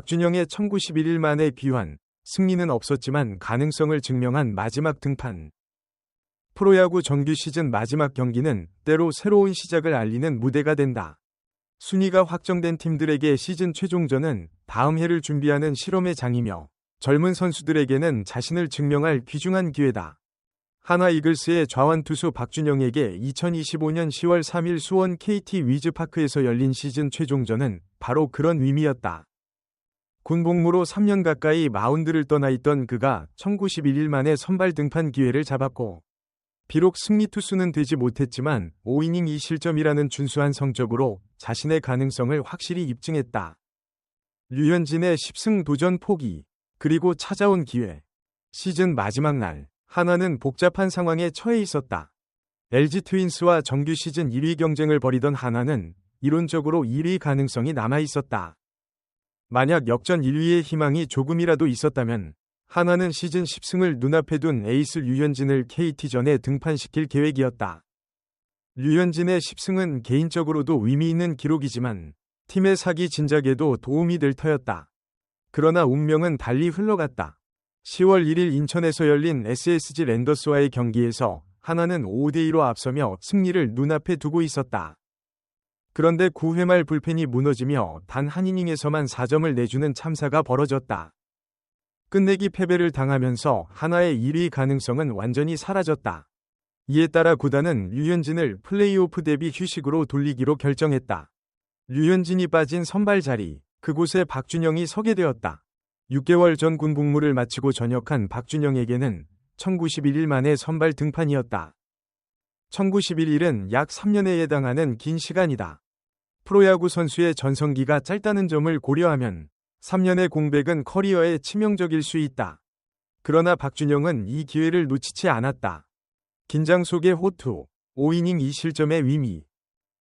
박준영의 1911일 만에 귀환, 승리는 없었지만 가능성을 증명한 마지막 등판. 프로야구 정규 시즌 마지막 경기는 때로 새로운 시작을 알리는 무대가 된다. 순위가 확정된 팀들에게 시즌 최종전은 다음 해를 준비하는 실험의 장이며 젊은 선수들에게는 자신을 증명할 귀중한 기회다. 하나 이글스의 좌완 투수 박준영에게 2025년 10월 3일 수원 KT 위즈파크에서 열린 시즌 최종전은 바로 그런 의미였다. 군복무로 3년 가까이 마운드를 떠나 있던 그가 1911일 만에 선발 등판 기회를 잡았고 비록 승리 투수는 되지 못했지만 5이닝 2실점이라는 준수한 성적으로 자신의 가능성을 확실히 입증했다. 류현진의 10승 도전 포기 그리고 찾아온 기회 시즌 마지막 날 하나는 복잡한 상황에 처해 있었다. LG 트윈스와 정규 시즌 1위 경쟁을 벌이던 하나는 이론적으로 1위 가능성이 남아 있었다. 만약 역전 1위의 희망이 조금이라도 있었다면 하나는 시즌 10승을 눈앞에 둔 에이스 류현진을 KT전에 등판시킬 계획이었다. 류현진의 10승은 개인적으로도 의미 있는 기록이지만 팀의 사기 진작에도 도움이 될 터였다. 그러나 운명은 달리 흘러갔다. 10월 1일 인천에서 열린 SSG 랜더스와의 경기에서 하나는 5대2로 앞서며 승리를 눈앞에 두고 있었다. 그런데 9회 말 불펜이 무너지며 단 한 이닝에서만 4점을 내주는 참사가 벌어졌다. 끝내기 패배를 당하면서 하나의 1위 가능성은 완전히 사라졌다. 이에 따라 구단은 류현진을 플레이오프 대비 휴식으로 돌리기로 결정했다. 류현진이 빠진 선발 자리, 그곳에 박준영이 서게 되었다. 6개월 전 군 복무를 마치고 전역한 박준영에게는 1911일 만에 선발 등판이었다. 1911일은 약 3년에 해당하는 긴 시간이다. 프로야구 선수의 전성기가 짧다는 점을 고려하면 3년의 공백은 커리어에 치명적일 수 있다. 그러나 박준영은 이 기회를 놓치지 않았다. 긴장 속의 호투, 5이닝 2실점의 위미.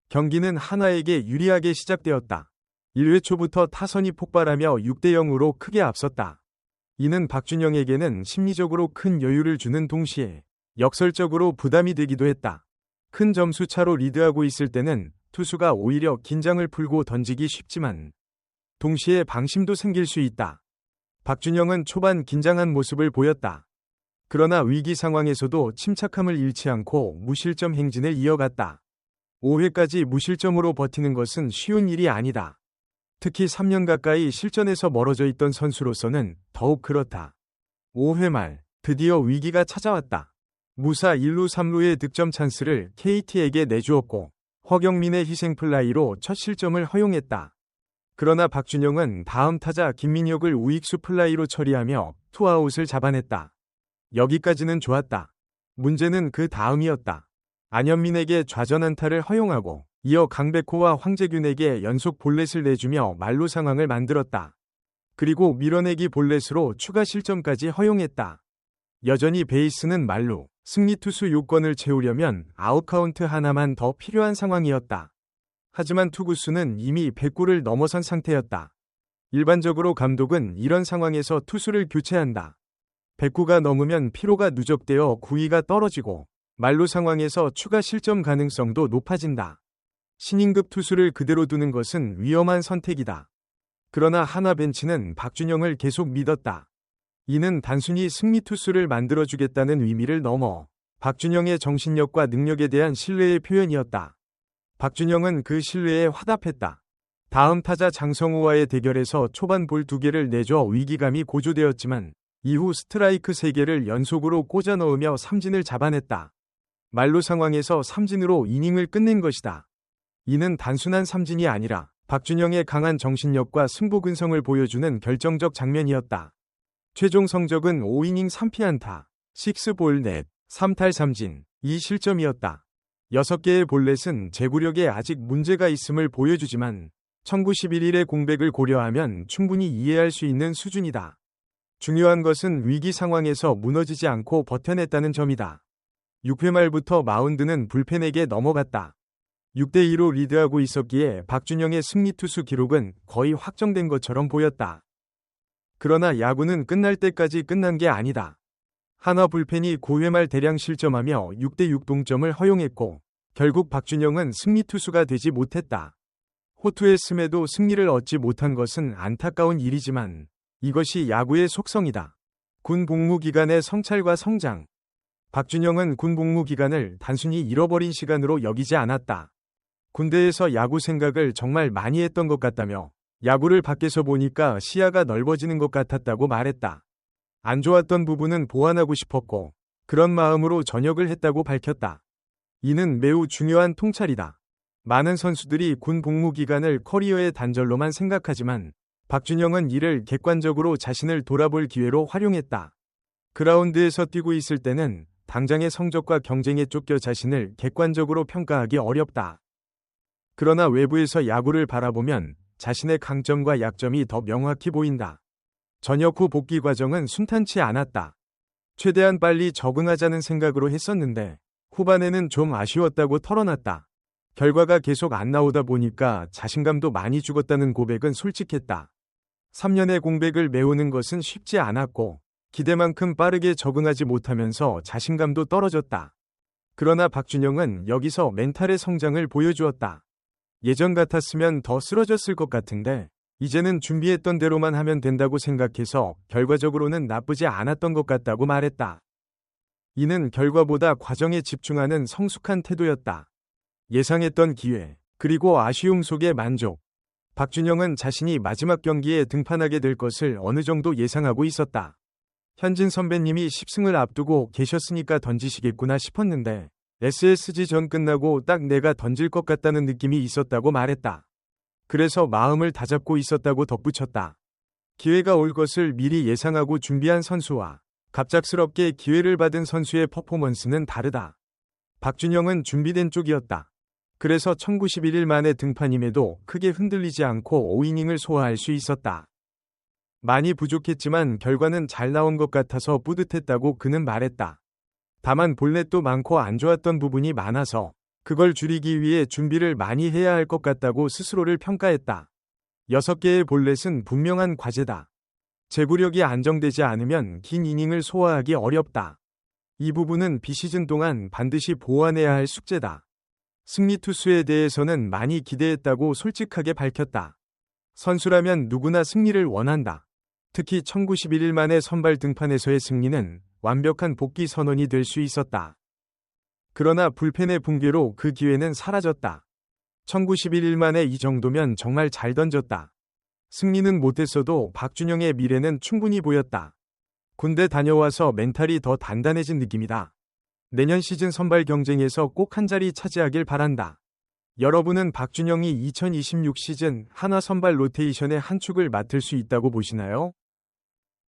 경기는 하나에게 유리하게 시작되었다. 1회 초부터 타선이 폭발하며 6대 0으로 크게 앞섰다. 이는 박준영에게는 심리적으로 큰 여유를 주는 동시에 역설적으로 부담이 되기도 했다. 큰 점수 차로 리드하고 있을 때는 투수가 오히려 긴장을 풀고 던지기 쉽지만 동시에 방심도 생길 수 있다. 박준영은 초반 긴장한 모습을 보였다. 그러나 위기 상황에서도 침착함을 잃지 않고 무실점 행진을 이어갔다. 5회까지 무실점으로 버티는 것은 쉬운 일이 아니다. 특히 3년 가까이 실전에서 멀어져 있던 선수로서는 더욱 그렇다. 5회 말 드디어 위기가 찾아왔다. 무사 1루 3루의 득점 찬스를 KT에게 내주었고 허경민의 희생 플라이로 첫 실점을 허용했다. 그러나 박준영은 다음 타자 김민혁을 우익수 플라이로 처리하며 투아웃을 잡아냈다. 여기까지는 좋았다. 문제는 그 다음이었다. 안현민에게 좌전 안타를 허용하고 이어 강백호와 황재균에게 연속 볼넷을 내주며 말로 상황을 만들었다. 그리고 밀어내기 볼넷으로 추가 실점까지 허용했다. 여전히 베이스는 말로 승리 투수 요건을 채우려면 아웃카운트 하나만 더 필요한 상황이었다. 하지만 투구수는 이미 100구를 넘어선 상태였다. 일반적으로 감독은 이런 상황에서 투수를 교체한다. 100구가 넘으면 피로가 누적되어 구위가 떨어지고 말로 상황에서 추가 실점 가능성도 높아진다. 신인급 투수를 그대로 두는 것은 위험한 선택이다. 그러나 하나 벤치는 박준영을 계속 믿었다. 이는 단순히 승리 투수를 만들어주겠다는 의미를 넘어 박준영의 정신력과 능력에 대한 신뢰의 표현이었다. 박준영은 그 신뢰에 화답했다. 다음 타자 장성우와의 대결에서 초반 볼 두 개를 내줘 위기감이 고조되었지만 이후 스트라이크 세 개를 연속으로 꽂아 넣으며 삼진을 잡아냈다. 말로 상황에서 삼진으로 이닝을 끝낸 것이다. 이는 단순한 삼진이 아니라 박준영의 강한 정신력과 승부 근성을 보여주는 결정적 장면이었다. 최종 성적은 5이닝 3피안타, 6볼 넷, 3탈 3진, 2실점이었다. 6개의 볼넷은 제구력에 아직 문제가 있음을 보여주지만 1911일의 공백을 고려하면 충분히 이해할 수 있는 수준이다. 중요한 것은 위기 상황에서 무너지지 않고 버텨냈다는 점이다. 6회 말부터 마운드는 불펜에게 넘어갔다. 6대2로 리드하고 있었기에 박준영의 승리 투수 기록은 거의 확정된 것처럼 보였다. 그러나 야구는 끝날 때까지 끝난 게 아니다. 하나 불펜이 9회 말 대량 실점하며 6대6 동점을 허용했고 결국 박준영은 승리 투수가 되지 못했다. 호투했음에도 승리를 얻지 못한 것은 안타까운 일이지만 이것이 야구의 속성이다. 군 복무 기간의 성찰과 성장. 박준영은 군 복무 기간을 단순히 잃어버린 시간으로 여기지 않았다. 군대에서 야구 생각을 정말 많이 했던 것 같다며 야구를 밖에서 보니까 시야가 넓어지는 것 같았다고 말했다. 안 좋았던 부분은 보완하고 싶었고 그런 마음으로 전역을 했다고 밝혔다. 이는 매우 중요한 통찰이다. 많은 선수들이 군 복무 기간을 커리어의 단절로만 생각하지만 박준영은 이를 객관적으로 자신을 돌아볼 기회로 활용했다. 그라운드에서 뛰고 있을 때는 당장의 성적과 경쟁에 쫓겨 자신을 객관적으로 평가하기 어렵다. 그러나 외부에서 야구를 바라보면 자신의 강점과 약점이 더 명확히 보인다. 전역 후 복귀 과정은 순탄치 않았다. 최대한 빨리 적응하자는 생각으로 했었는데 후반에는 좀 아쉬웠다고 털어놨다. 결과가 계속 안 나오다 보니까 자신감도 많이 죽었다는 고백은 솔직했다. 3년의 공백을 메우는 것은 쉽지 않았고 기대만큼 빠르게 적응하지 못하면서 자신감도 떨어졌다. 그러나 박준영은 여기서 멘탈의 성장을 보여주었다. 예전 같았으면 더 쓰러졌을 것 같은데 이제는 준비했던 대로만 하면 된다고 생각해서 결과적으로는 나쁘지 않았던 것 같다고 말했다. 이는 결과보다 과정에 집중하는 성숙한 태도였다. 예상했던 기회, 그리고 아쉬움 속의 만족. 박준영은 자신이 마지막 경기에 등판하게 될 것을 어느 정도 예상하고 있었다. 현진 선배님이 10승을 앞두고 계셨으니까 던지시겠구나 싶었는데 SSG 전 끝나고 딱 내가 던질 것 같다는 느낌이 있었다고 말했다. 그래서 마음을 다잡고 있었다고 덧붙였다. 기회가 올 것을 미리 예상하고 준비한 선수와 갑작스럽게 기회를 받은 선수의 퍼포먼스는 다르다. 박준영은 준비된 쪽이었다. 그래서 1911일 만에 등판임에도 크게 흔들리지 않고 5이닝을 소화할 수 있었다. 많이 부족했지만 결과는 잘 나온 것 같아서 뿌듯했다고 그는 말했다. 다만 볼넷도 많고 안 좋았던 부분이 많아서 그걸 줄이기 위해 준비를 많이 해야 할 것 같다고 스스로를 평가했다. 6개의 볼넷은 분명한 과제다. 제구력이 안정되지 않으면 긴 이닝을 소화하기 어렵다. 이 부분은 비시즌 동안 반드시 보완해야 할 숙제다. 승리 투수에 대해서는 많이 기대했다고 솔직하게 밝혔다. 선수라면 누구나 승리를 원한다. 특히 1911일 만에 선발 등판에서의 승리는 완벽한 복귀 선언이 될 수 있었다. 그러나 불펜의 붕괴로 그 기회는 사라졌다. 1911일 만에 이 정도면 정말 잘 던졌다. 승리는 못했어도 박준영의 미래는 충분히 보였다. 군대 다녀와서 멘탈이 더 단단해진 느낌이다. 내년 시즌 선발 경쟁에서 꼭 한 자리 차지하길 바란다. 여러분은 박준영이 2026 시즌 한화 선발 로테이션의 한 축을 맡을 수 있다고 보시나요?